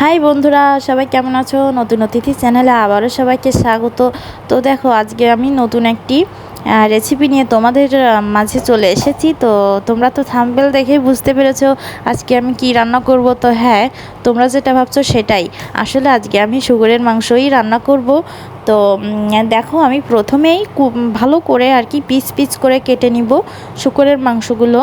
High বন্ধুরা, সবাই কেমন আছো? নতুন অতিথি চ্যানেলে আবারও সবাইকে স্বাগত। তো দেখো, আজকে আমি নতুন একটি রেসিপি নিয়ে তোমাদের মাঝে চলে এসেছি। তো তোমরা তো থাম্বেল দেখেই বুঝতে পেরেছ আজকে আমি কি রান্না করব। তো হ্যাঁ তোমরা যেটা ভাবছ সেটাই। আসলে আজকে আমি সুগরের মাংসই রান্না করব। তো দেখো, আমি প্রথমেই ভালো করে আর কি পিস পিস করে কেটে নিব শুকরের মাংসগুলো।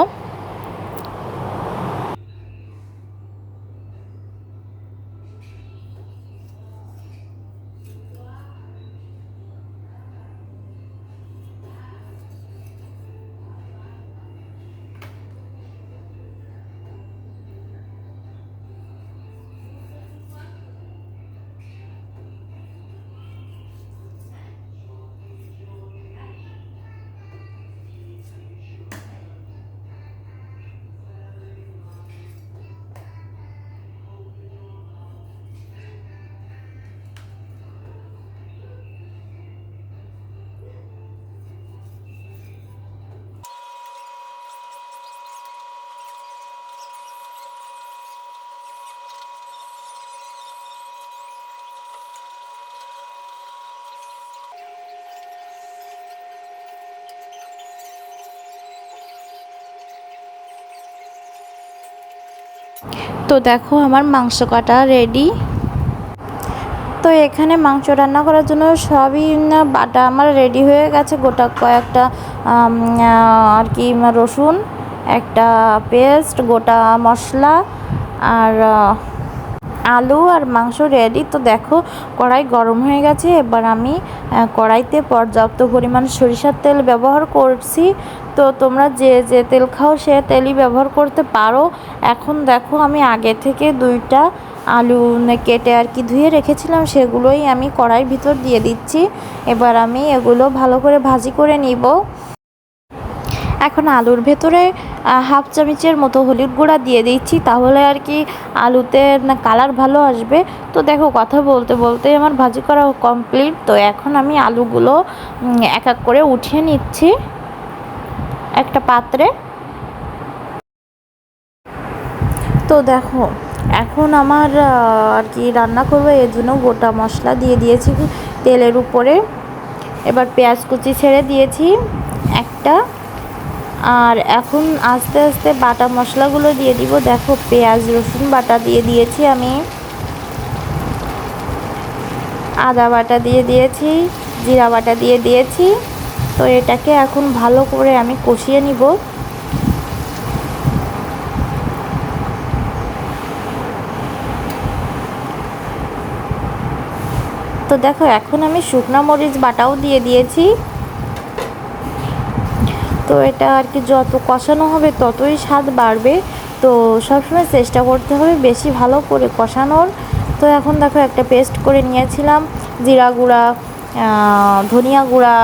তো দেখো, আমার মাংস কাটা রেডি তো এখানে মাংস রান্না করার জন্য সবই বাটা আমার রেডি হয়ে গেছে। গোটা কয়েকটা আর কি, রসুন, একটা পেস্ট গোটা মশলা, আর আলু আর মাংস রেডি তো দেখো, কড়াই গরম হয়ে গেছে। এবার আমি কড়াইতে পর্যাপ্ত পরিমাণ সরিষার তেল ব্যবহার করছি। তো তোমরা যে যে তেল খাও সে তেলই ব্যবহার করতে পারো। এখন দেখো, আমি আগে থেকে দুইটা আলু কেটে আর কি ধুয়ে রেখেছিলাম, সেগুলোই আমি কড়াইয়ের ভিতর দিয়ে দিচ্ছি। এবার আমি এগুলো ভালো করে ভাজি করে নিব। এখন আলুর ভেতরে হাফ চামচের মতো হলুদ গুঁড়া দিয়ে দিচ্ছি, তাহলে আর কি আলুতে না কালার ভালো আসবে। তো দেখো, কথা বলতে বলতে আমার ভাজি করা কমপ্লিট তো এখন আমি আলুগুলো এক এক করে উঠিয়ে নিচ্ছি একটা পাত্রে। তো দেখো, এখন আমার আর কি রান্না করব, এর জন্য গোটা মশলা দিয়ে দিয়েছি তেলের উপরে। এবার পেঁয়াজ কুচি ছেড়ে দিয়েছি, একটা। আর এখন আস্তে আস্তে বাটা মশলাগুলো দিয়ে দিব। দেখো, পেঁয়াজ, রসুন বাটা দিয়ে দিয়েছি আমি। আদা বাটা দিয়ে দিয়েছি, জিরা বাটা দিয়ে দিয়েছি। তো এটাকে এখন ভালো করে আমি কষিয়ে নিব। তো দেখো, এখন আমি শুকনো মরিচ বাটাও দিয়ে দিয়েছি। তো এটা আর কি যত কষানো হবে ততই স্বাদ বাড়বে। তো সবসময় চেষ্টা করতে হবে বেশি ভালো করে কষানোর। তো এখন দেখো একটা পেস্ট করে নিয়েছিলাম। জিরা গুঁড়া ধনিয়া গুঁড়া,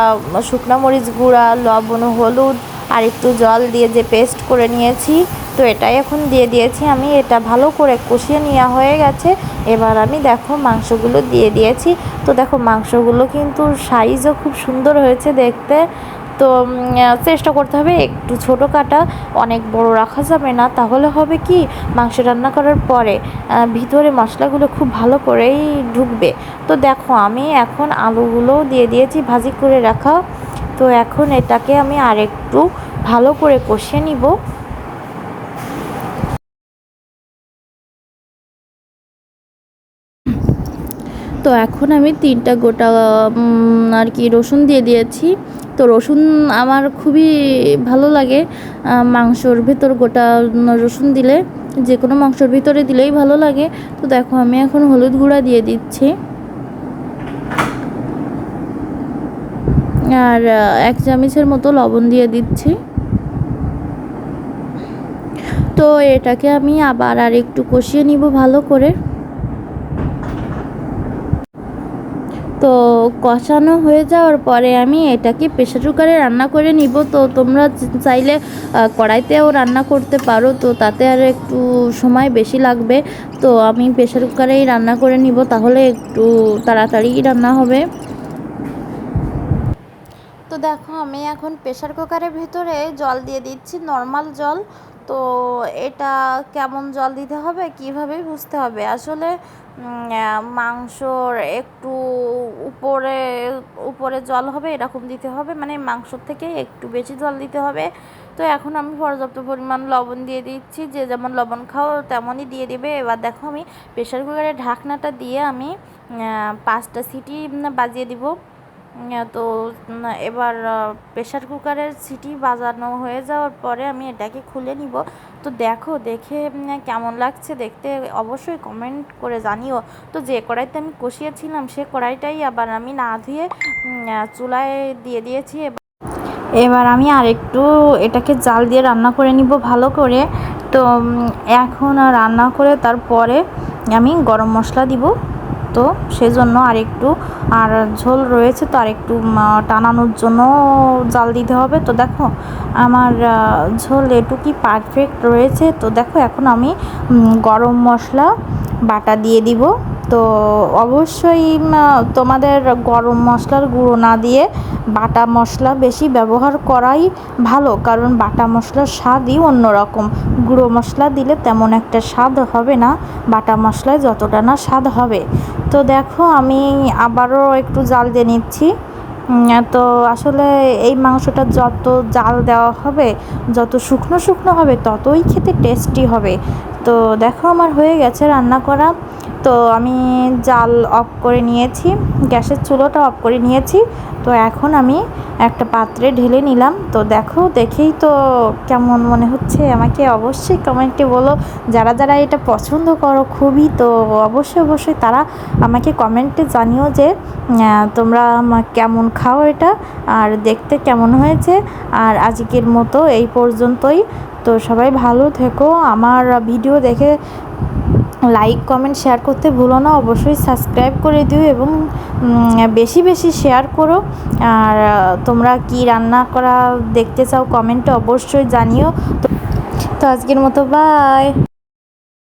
শুকনো মরিচ গুঁড়া, লবণ, হলুদ আর একটু জল দিয়ে যে পেস্ট করে নিয়েছি, তো এটাই এখন দিয়ে দিয়েছি আমি। এটা ভালো করে কষিয়ে নেওয়া হয়ে গেছে। এবার আমি দেখো মাংসগুলো দিয়ে দিয়েছি। তো দেখো মাংসগুলো কিন্তু সাইজও খুব সুন্দর হয়েছে দেখতে। তো চেষ্টা করতে হবে একটু ছোট কাটা অনেক বড় রাখা যাবে না। তাহলে হবে কি, মাংস রান্না করার পরে ভিতরে মশলাগুলো খুব ভালো করেই ঢুকবে। তো দেখো, আমি এখন আলুগুলোও দিয়ে দিয়েছি, ভাজি করে রাখা। তো এখন এটাকে আমি আরেকটু ভালো করে কষিয়ে নিব। তো এখন আমি তিনটা গোটা আর কি রসুন দিয়ে দিয়েছি। তো রসুন আমার খুবই ভালো লাগে। মাংসর ভেতর গোটা রসুন দিলে যে কোনো মাংসর ভিতরে দিলেই ভালো লাগে। তো দেখো, আমি এখন হলুদ গুঁড়া দিয়ে দিচ্ছি। আর এক চামচের মতো লবণ দিয়ে দিচ্ছি। তো এটাকে আমি আবার আর একটু কষিয়ে নিব ভালো করে। তো কষানো হয়ে যাওয়ার পরে আমি এটাকে প্রেশার কুকারে রান্না করে নিব। তো তোমরা চাইলে কড়াইতেও রান্না করতে পারো। তো তাতে আর একটু সময় বেশি লাগবে। তো আমি প্রেশার কুকারেই রান্না করে নিব। তাহলে একটু তাড়াতাড়ি রান্না হবে। তো দেখো, আমি এখন প্রেশার কুকারের ভেতরে জল দিয়ে দিচ্ছি, নর্মাল জল। তো এটা কেমন জল দিতে হবে? কীভাবে বুঝতে হবে? আসলে মাংসর একটু উপরে উপরে জল হবে, এরকম দিতে হবে। মানে মাংসর থেকে একটু বেশি জল দিতে হবে। তো এখন আমি পর্যাপ্ত পরিমাণ লবণ দিয়ে দিচ্ছি। যে যেমন লবণ খাও, তেমনই দিয়ে দিবে। এবার দেখো আমি প্রেশার কুকারের ঢাকনাটা দিয়ে আমি পাঁচটা সিটি বাজিয়ে দিব। তো এবার প্রেশার কুকারের সিটি বাজানো হয়ে যাওয়ার পরে আমি এটাকে খুলে নিব। তো দেখো, দেখে কেমন লাগছে দেখতে অবশ্যই কমেন্ট করে জানিও। তো যে কড়াইতে আমি কষিয়েছিলাম, সে কড়াইটাই আবার আমি না ধুয়ে চুলায় দিয়ে দিয়েছি। এবার আমি আরেকটু এটাকে জাল দিয়ে রান্না করে নিব ভালো করে। তো এখন রান্না করে তারপরে আমি গরম মশলা দিব। তো সেজন্য আরেকটু, আর ঝোল রয়েছে তো আর একটু টানানোর জন্য জাল দিতে হবে। তো দেখো, আমার ঝোল এটুকি পারফেক্ট রয়েছে। তো দেখো, এখন আমি গরম মশলা বাটা দিয়ে দিব। তো অবশ্যই তোমাদের গরম মশলার গুঁড়ো না দিয়ে বাটা মশলা বেশি ব্যবহার করাই ভালো, কারণ বাটা মশলার স্বাদই অন্যরকম। গুঁড়ো মশলা দিলে তেমন একটা স্বাদ হবে না, বাটা মশলায় যতটা না স্বাদ হবে। তো দেখো, আমি আবারও একটু জাল দিয়ে নিচ্ছি। তো আসলে এই মাংসটা যত জাল দেওয়া হবে, যত শুকনো শুকনো হবে, ততই খেতে টেস্টি হবে। তো দেখো আমার হয়ে গেছে রান্না করা। তো আমি জাল অফ করে নিয়েছি, গ্যাসের চুলোটা অফ করে নিয়েছি। তো এখন আমি একটা পাত্রে ঢেলে নিলাম। তো দেখো, দেখেই তো কেমন মনে হচ্ছে আমাকে। অবশ্যই কমেন্টে বলো। যারা যারা এটা পছন্দ করো খুবই, তো অবশ্যই অবশ্যই তারা আমাকে কমেন্টে জানিও যে তোমরা কেমন খাও এটা, আর দেখতে কেমন হয়েছে। আর আজকের মতো এই পর্যন্তই। তো সবাই ভালো থেকো। আমার ভিডিও দেখে লাইক কমেন্ট শেয়ার করতে ভুলো না। অবশ্যই সাবস্ক্রাইব করে দিও এবং বেশি বেশি শেয়ার করো। আর তোমরা কি রান্না করা দেখতে চাও কমেন্টে অবশ্যই জানিও। তো আজকের মতো বাই